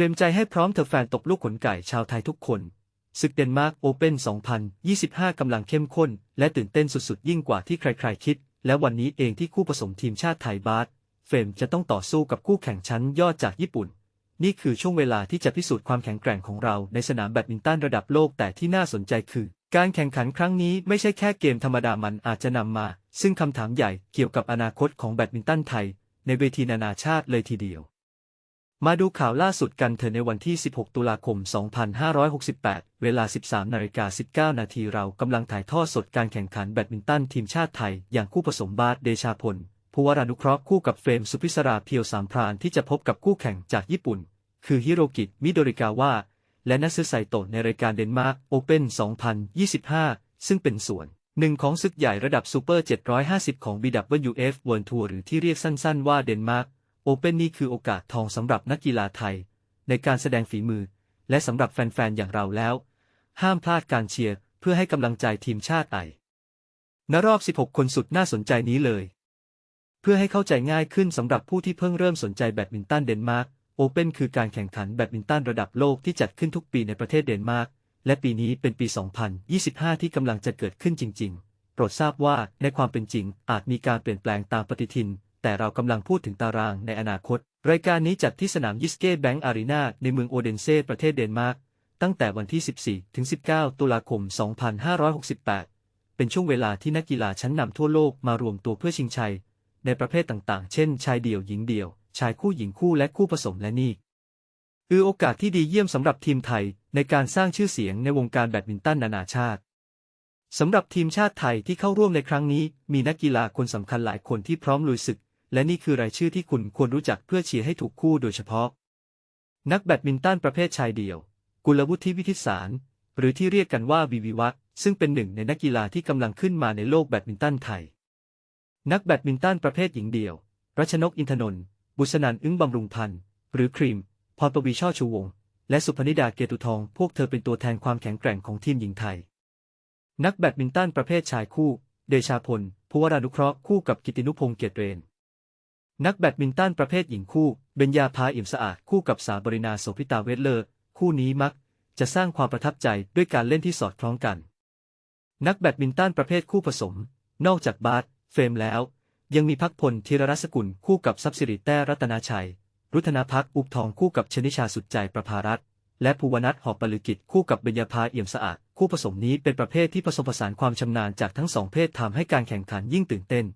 ตรียมใจให้พร้อมเถอะแฟนตกลูกขนไก่ชาวไทยทุกคน ศึกเดนมาร์กโอเพ่น 2025 กำลังเข้มข้น และตื่นเต้นสุดๆ ยิ่งกว่าที่ใครๆคิด และวันนี้เองที่คู่ผสมทีมชาติไทยบาสเฟรมจะต้องต่อสู้กับคู่แข่งชั้นยอดจากญี่ปุ่น นี่คือช่วงเวลาที่จะพิสูจน์ความแข็งแกร่งของเราในสนามแบดมินตันระดับโลกแต่ที่น่าสนใจคือ การแข่งขันครั้งนี้ไม่ใช่แค่เกมธรรมดามันอาจจะนำมา ซึ่งคำถามใหญ่เกี่ยวกับอนาคตของแบดมินตันไทย ในเวทีนานาชาติเลยทีเดียว มาดูข่าวล่าสุดกันเถอะในวันที่ 16 ตุลาคม 2568 เวลา 13 นาฬิกา 19 นาทีเรากำลังถ่ายทอดสดการแข่งขันแบดมินตันทีมชาติไทย อย่างคู่ผสมบาสเดชาพลภูวรานุเคราะห์คู่กับเฟรมสุพิศราเพียวสามพรานที่จะพบกับคู่แข่งจากญี่ปุ่น คือฮิโรกิมิโดริกาวะและนัซึไซโตะในรายการเดนมาร์กโอเพ่น 2025 ซึ่งเป็นส่วนหนึ่งของศึกใหญ่ระดับซูเปอร์ 750 ของ BWF World Tour หรือที่เรียกสั้นๆว่าเดนมาร์ก โอเพ่นนี่คือโอกาสทองสำหรับนักกีฬาไทย ในการแสดงฝีมือ และสำหรับแฟนๆ อย่างเราแล้ว ห้ามพลาดการเชียร์เพื่อให้กำลังใจทีมชาติไอณรอบ 16 คนสุดน่าสนใจนี้เลย เพื่อให้เข้าใจง่ายขึ้นสำหรับผู้ที่เพิ่งเริ่มสนใจแบดมินตันเดนมาร์กโอเพ่นคือการแข่งขันแบดมินตันระดับโลกที่จัดขึ้นทุกปีในประเทศเดนมาร์กและปีนี้เป็นปี 2025 ที่กำลังจะเกิดขึ้นจริง ๆ โปรดทราบว่าในความเป็นจริงอาจมีการเปลี่ยนแปลงตามปฏิทิน แต่เรากำลังพูดถึงตารางในอนาคต รายการนี้จัดที่สนามยิสเก้แบงก์อารีนาในเมืองโอเดนเซ่ประเทศเดนมาร์กตั้งแต่วันที่ 14 ถึง 19 ตุลาคม 2568 เป็นช่วงเวลาที่นักกีฬาชั้นนำทั่วโลกมารวมตัวเพื่อชิงชัย ในประเภทต่างๆ เช่น ชายเดี่ยวหญิงเดี่ยว ชายคู่หญิงคู่และคู่ผสมและนี่คือโอกาสที่ดีเยี่ยมสำหรับทีมไทยในการสร้างชื่อเสียงในวงการแบดมินตันนานาชาติสำหรับทีมชาติไทยที่เข้าร่วมในครั้งนี้ มีนักกีฬาคนสำคัญหลายคนที่พร้อมลุยศึก และนี่คือรายชื่อที่คุณควรรู้จักเพื่อเชียร์ให้ถูกคู่โดยเฉพาะ นักแบดมินตันประเภทชายเดี่ยว กุลวุฒิวิทิสาร หรือที่เรียกกันว่าวิวิวัฒซึ่งเป็นหนึ่งในนักกีฬาที่กำลังขึ้นมาในโลกแบดมินตันไทย นักแบดมินตันประเภทหญิงเดี่ยว รัชนกอินทนนท์ บุษนันอึ้งบำรุงพันธ์ หรือครีม พรปวีช่อชูวง และสุพนิดาเกตุทอง พวกเธอเป็นตัวแทนความแข็งแกร่งของทีมหญิงไทย นักแบดมินตันประเภทชายคู่ เดชาพล ภูวรานุเคราะห์คู่กับกิตินุพงษ์เกียรติเรน นักแบดมินตันประเภทหญิงคู่ เบญญาภาอิ่มสะอาดคู่กับสาบรินาโสภิตาเวทเลอร์ คู่นี้มัก จะสร้างความประทับใจด้วยการเล่นที่สอดคล้องกัน นักแบดมินตันประเภทคู่ผสม นอกจากบาสเฟรมแล้ว ยังมีพักพลธีรรัศกุลคู่กับทรัพย์สิริแต้รัตนาชัย รุธนาพักอุบทองคู่กับชนิชาสุดใจประภารัตน์และภูวนัทหอบปลือกิจคู่กับเบญญาภาเอี่ยมสะอาด คู่ผสมนี้เป็นประเภทที่ผสมผสานความชำนาญจากทั้งสองเพศทำให้การแข่งขันยิ่งตื่นเต้น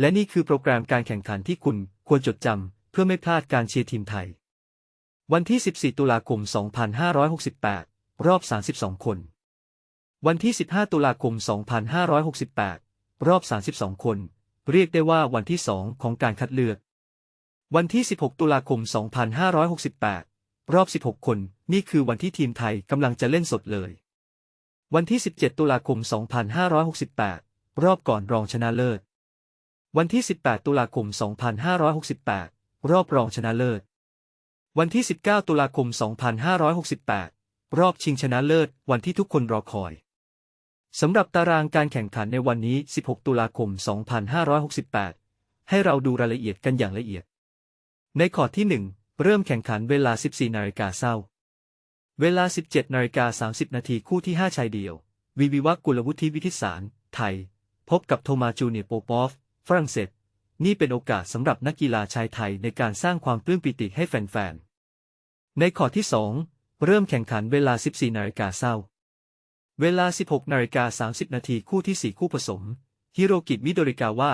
และนี่คือโปรแกรมการแข่งขันที่คุณควรจดจำเพื่อไม่พลาดการเชียร์ทีมไทย วันที่ 14 ตุลาคม 2568 รอบ 32 คน วันที่ 15 ตุลาคม 2568 รอบ 32 คน เรียกได้ว่าวันที่ 2 ของการคัดเลือก วันที่ 16 ตุลาคม 2568 รอบ 16 คน นี่คือวันที่ทีมไทยกำลังจะเล่นสดเลย วันที่ 17 ตุลาคม 2568 รอบก่อนรองชนะเลิศ วันที่ 18 ตุลาคม 2568 รอบรองชนะเลิศ วันที่ 19 ตุลาคม 2568 รอบชิงชนะเลิศ วันที่ทุกคนรอคอย สำหรับตารางการแข่งขันในวันนี้ 16 ตุลาคม 2568 ให้เราดูรายละเอียดกันอย่างละเอียด ในขอที่ 1 เริ่มแข่งขันเวลา 14 นาฬิกาเศร้า เวลา 17 นาฬิกา 30 นาทีคู่ที่ 5 ชายเดียว วิวิวักกุลวุฒิวิทิสาร ไทย พบกับโทมาจูเนียโปปอฟ ฝรั่งเศส นี่เป็นโอกาสสำหรับนักกีฬาชายไทยในการสร้างความปลื้มปิติให้แฟนๆ ในข้อที่ 2 เริ่มแข่งขันเวลา 14นาฬิกาเศร้า เวลา 16นาฬิกา30 นาทีคู่ที่ 4 คู่ผสม ฮิโรกิมิโดริกาวะ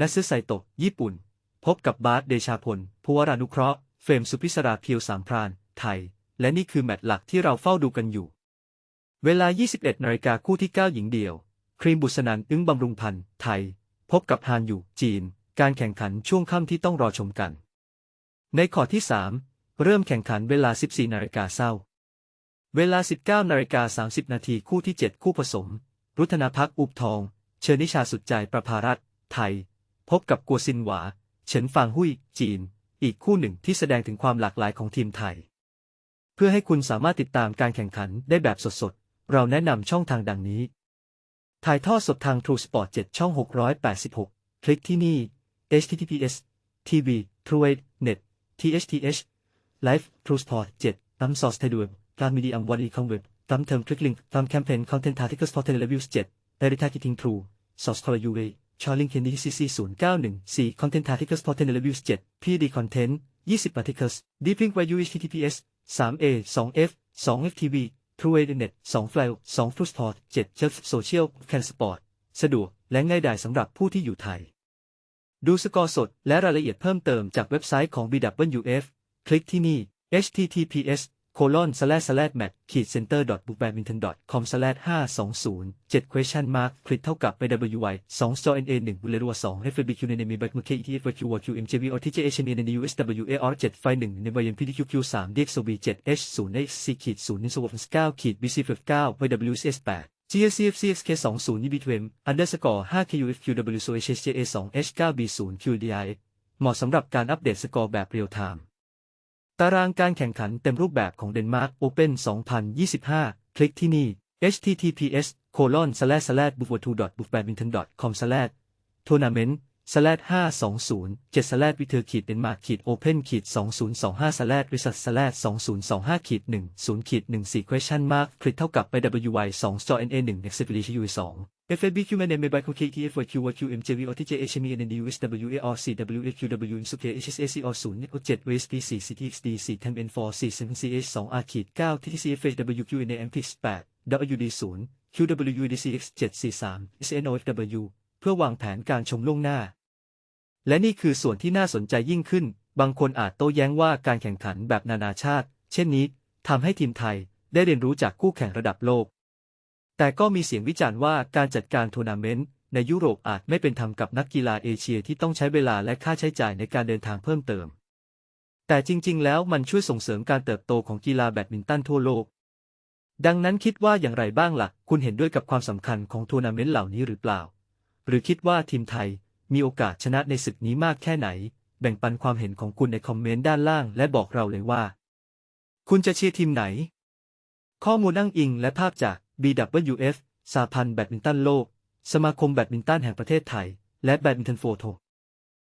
นัซึไซโตะญี่ปุ่น พบกับบาสเดชาพลภูวรานุเคราะห์ เฟรมสุพิศราเพียวสามพราน ไทย และนี่คือแมตช์หลักที่เราเฝ้าดูกันอยู่ เวลา 21นาฬิกาคู่ที่ 9 หญิงเดียว ครีมบุษนันอึ้งบำรุงพันธ์ ไทย พบกับฮานอยู่จีน การแข่งขันช่วงค่ำที่ต้องรอชมกัน ในข้อที่ 3 เริ่มแข่งขันเวลา 14นาฬิกาเศร้า เวลา 19นาฬิกา30 นาทีคู่ที่ 7 คู่ผสม รุธนาพักอุบทอง เชิญนิชาสุดใจประภารัตไทย พบกับกัวซินหวา เฉินฟางหุยจีน อีกคู่หนึ่งที่แสดงถึงความหลากหลายของทีมไทย เพื่อให้คุณสามารถติดตามการแข่งขันได้แบบสดๆ เราแนะนำช่องทางดังนี้ ถ่ายทอดสดทาง True Sport 7 ช่อง 686 คลิกที่นี่ https tv true net tsh live True Sport 7น้ำซอสไทยด่วนการมีดีอัมวันอีคอมเว็บตามเทอมคลิกลิงก์ตามแคมเปญคอนเทนต์ทาร์ทิเกอร์สปอร์ตเทเลวิวส์7ได้ริทากิทิ้งทรูซอสคอร์ยูเวชาร์ลิงเคนดี้ซีซีศูนย์เก้าหนึ่งสี่คอนเทนต์ทาร์ทิเกอร์สปอร์ตเทเลวิวส์7พีดีคอนเทนต์ยี่สิบอาร์ทิเกิลส์ดีพิงไวยู https 3a 2f 2ftv 2 FTV True Internet 2 File 2 Fruit Sport 7 Shelf Social Can Sport สะดวกและง่ายดายสำหรับผู้ที่อยู่ไทย ดูสกอร์สดและรายละเอียดเพิ่มเติมจากเว็บไซต์ของ BWF คลิกที่นี่ https colon slash slash mat ขีด center dot book badminton dot com slash 520 7 question mark คลิกเท่ากับ BWY 2 store NA หนึ่งบุเลรัว2 FBQ ในมี back market ETF q WQ MJV OTJ HME ใน USWAR 7ไฟ1ใน YM PDQQ 3 DXOB 7 H 0 HC ขีด0 Insowofs 9ขีด BC 9 YWCS 8 GSCFCXK 20 UBTM underscore 5 KUFQW SOHSJA 2 H 9 B 0 QDI เหมาะสำหรับการอัปเดตสกอร์แบบเรียลไทม์ ตารางการแข่งขันเต็มรูปแบบของเดนมาร์กโอเพ่น2025 คลิกที่นี่ https colon slash slash book two dot book badminton com slash tournament slash 520 7 slash วิเทอร์ขีดเดนมาร์กขีดโอเพ่นขีด2025 slash result slash 2025ขีด10ขีด14 question mark คลิกเท่ากับไป wy 2 store na 1 expedition u 2 FABQ Man M by KTF YQ YQ MJV OTJ HME and USWAR CWAQW MSUK HSAC or 0 7 VSP 4 CTXD 4 10 N 4 4 7 CH 2 R ขีด9 TTCF h WQ NAM 8 WD 0 QWDCX 743 SNOFW เพื่อวางแผนการชมล่วงหน้า และนี่คือส่วนที่น่าสนใจยิ่งขึ้น บางคนอาจโต้แย้งว่าการแข่งขันแบบนานาชาติ เช่นนี้ทำให้ทีมไทยได้เรียนรู้จากคู่แข่งระดับโลก แต่ก็มีเสียงวิจารณ์ว่าการจัดการทัวร์นาเมนต์ในยุโรปอาจไม่เป็นธรรมกับนักกีฬาเอเชียที่ต้องใช้เวลาและค่าใช้จ่ายในการเดินทางเพิ่มเติม แต่จริง ๆ แล้วมันช่วยส่งเสริมการเติบโตของกีฬาแบดมินตันทั่วโลก ดังนั้นคิดว่าอย่างไรบ้างล่ะ คุณเห็นด้วยกับความสำคัญของทัวร์นาเมนต์เหล่านี้หรือเปล่า หรือคิดว่าทีมไทย มีโอกาสชนะในศึกนี้มากแค่ไหน แบ่งปันความเห็นของคุณในคอมเมนต์ด้านล่างและบอกเราเลยว่า คุณจะเชียร์ทีมไหน ข้อมูลอ้างอิงและภาพจาก BWF สาพันธ์แบดมินตันโลก สมาคมแบดมินตันแห่งประเทศไทย และแบดมินตันโฟโต